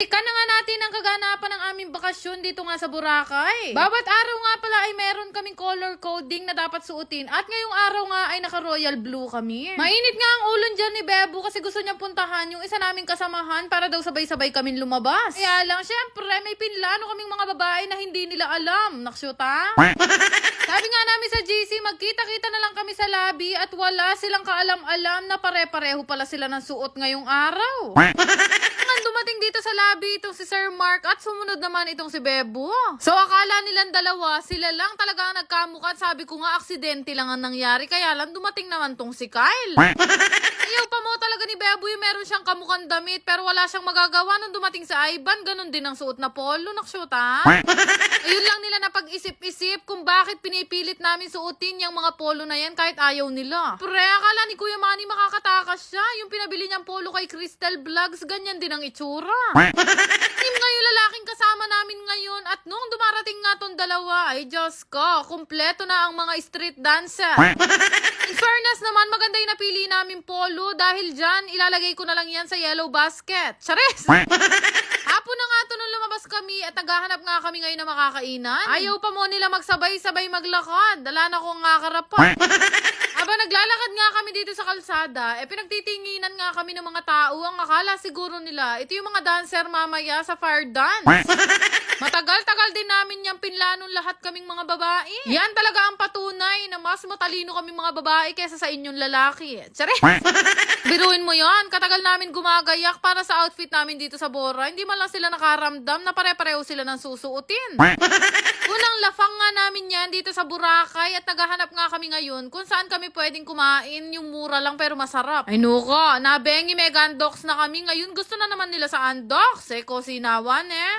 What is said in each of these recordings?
Ika na nga natin ang kaganapan ng aming bakasyon dito nga sa Boracay. Bawat araw nga pala ay meron kaming color coding na dapat suotin at ngayong araw nga ay naka-royal blue kami. Mainit nga ang ulon dyan ni Bebo kasi gusto niyang puntahan yung isa naming kasamahan para daw sabay-sabay kaming lumabas. Kaya lang, syempre, may pinlano kaming mga babae na hindi nila alam. Naksyuta? Sabi nga namin sa GC, magkita-kita na lang kami sa lobby at wala silang kaalam-alam na pare-pareho pala sila ng suot ngayong araw. Lobby itong si Sir Mark at sumunod naman itong si Bebo. So akala nilang dalawa, sila lang talaga ang nagkamukha at sabi ko nga aksidente lang ang nangyari kaya lang dumating naman tong si Kyle. Ayaw pa mo talaga ni Bebo yung meron siyang kamukhang damit pero wala siyang magagawa nung dumating sa Ivan. Ganon din ang suot na polo, nakshoot ha? Ayun lang nila na pag-isip-isip kung bakit pinipilit namin suotin yung mga polo na yan kahit ayaw nila. Pre, akala ni Kuya Manny makakatakas siya. Yung pinabili niyang polo kay Crystal Vlogs, ganyan din ang itsura. Yung nga yung lalaking kasama namin ngayon at nung dumarating nga tong dalawa, ay Diyos ko, kumpleto na ang mga street dancer. In fairness naman, maganda yung napili namin polo dahil dyan, ilalagay ko na lang yan sa yellow basket. Charis! Hapon na nga to nung lumabas kami at naghahanap nga kami ngayon na makakainan. Ayaw pa mo nila magsabay-sabay maglakad. Dala na ko nga karapan. Aba, naglalakad nga kami dito sa kalsada, eh pinagtitinginan nga kami ng mga tao. Ang akala siguro nila, ito yung mga dancer mamaya sa fire dance. Matagal-tagal din namin yung pinlanon lahat kaming mga babae. Yan talaga ang mas matalino kaming mga babae kesa sa inyong lalaki. Tsare! Biruin mo yon katagal namin gumagayak para sa outfit namin dito sa Bora. Hindi man lang sila nakaramdam na pare-pareho sila ng susuotin. Unang lafang nga namin yan dito sa Boracay at naghahanap nga kami ngayon kung saan kami pwedeng kumain yung mura lang pero masarap. Ay nuko, nabengi mega andox na kami. Ngayon gusto na naman nila sa andox. Eh, kusinawan eh.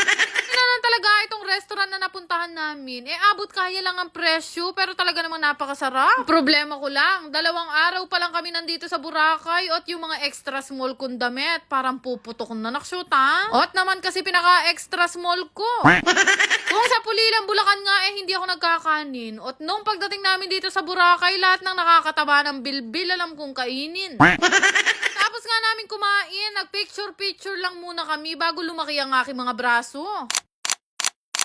Ina na talaga itong restaurant na napuntahan namin. Eh, abot kaya lang ang presyo, pero talaga namang napakasarap. Problema ko lang, dalawang araw pa lang kami nandito sa Boracay at yung mga extra small kong damit, parang puputok na nakshoot ha. At naman kasi pinaka-extra small ko. Kung sa Pulilan, Bulacan nga eh, hindi ako nagkakanin. At nung pagdating namin dito sa Boracay, lahat ng nakakataba ng bilbil alam kong kainin. Tapos nga namin kumain, nagpicture-picture lang muna kami bago lumaki ang aking mga braso.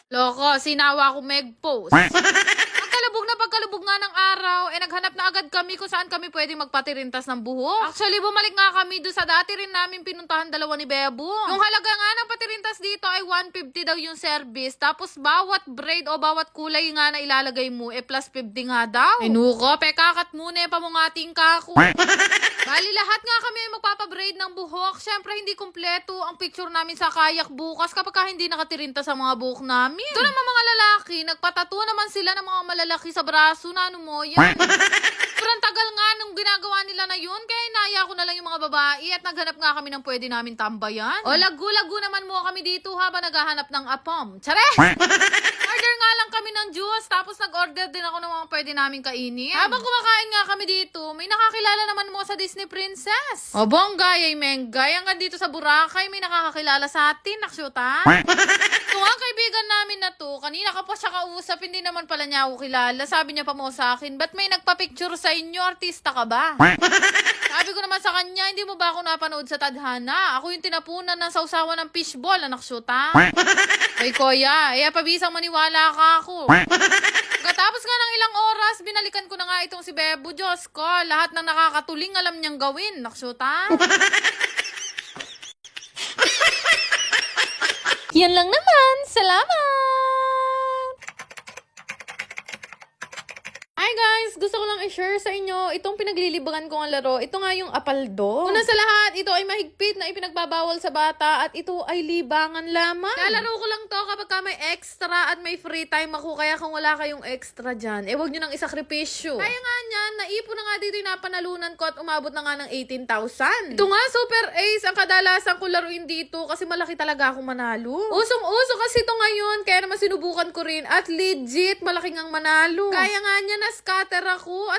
Loko, sinawa ko meg-post. Pagkalubog na pagkalubog nga ng araw, eh naghanap na agad kami kung saan kami pwedeng magpatirintas ng buhok. Actually, bumalik nga kami doon sa dati rin namin pinuntahan dalawa ni Bebo. Yung halaga nga ng patirintas dito ay 150 daw yung service. Tapos bawat braid o bawat kulay nga na ilalagay mo, eh plus 50 nga daw. Eh nuko, pekakat muna eh, pamungating kako. Bali, lahat nga kami magpapabraid ng buhok. Siyempre, hindi kumpleto ang picture namin sa kayak bukas kapag ka hindi nakatirinta sa mga buhok namin. Ito naman mga lalaki, nagpatato naman sila ng mga malalaki sa braso na ano mo yan. Sobrang tagal nga nung ginagawa nila na yun, kaya inaya ko na lang yung mga babae at naghanap nga kami ng pwede namin tambayan. O lagu-lagu naman mo kami dito habang naghahanap ng apom. Tsare! Order nga lang kami ng juice, tapos nag-order din ako ng mga pwede namin kainin. Habang kumakain nga kami dito, may nakakilala naman mo sa Disney Princess. O bonggay, ay menggay. Hanggang dito sa Boracay, may nakakakilala sa atin, naksyuta. Namin na to, kanina ka pa siya kausap, hindi naman pala niya ako kilala. Sabi niya pa mo sa akin, ba't may nagpa-picture sa inyo? Artista ka ba? Sabi ko naman sa kanya, hindi mo ba ako napanood sa tadhana? Ako yung tinapunan ng sausawan ng fishball, anak syuta. Ay, kuya, eh, pabisang maniwala ka ako. Katapos nga ng ilang oras, binalikan ko na nga itong si Bebo. Diyos ko, lahat ng nakakatuling alam niyang gawin. Naksyuta. Yan lang naman. Salamat! Hi guys! Gusto ko lang i-share sa inyo itong pinaglilibangan ko ang laro. Ito nga yung apaldo. Una sa lahat, ito ay mahigpit na ipinagbabawal sa bata at ito ay libangan lamang. Lalaro ko lang to kapag ka may extra at may free time ako. Kaya kung wala kayong extra dyan, eh wag nyo nang isakripisyo. Kaya nga niyan, naipon na nga dito yung napanalunan ko at umabot na nga ng 18,000. Ito nga, super ace ang kadalasan ko laruin dito kasi malaki talaga akong manalo. Usong-uso kasi ito ngayon, kaya naman sinubukan ko rin at legit malaking ang manalo. Kaya nga niya na-scatter ako at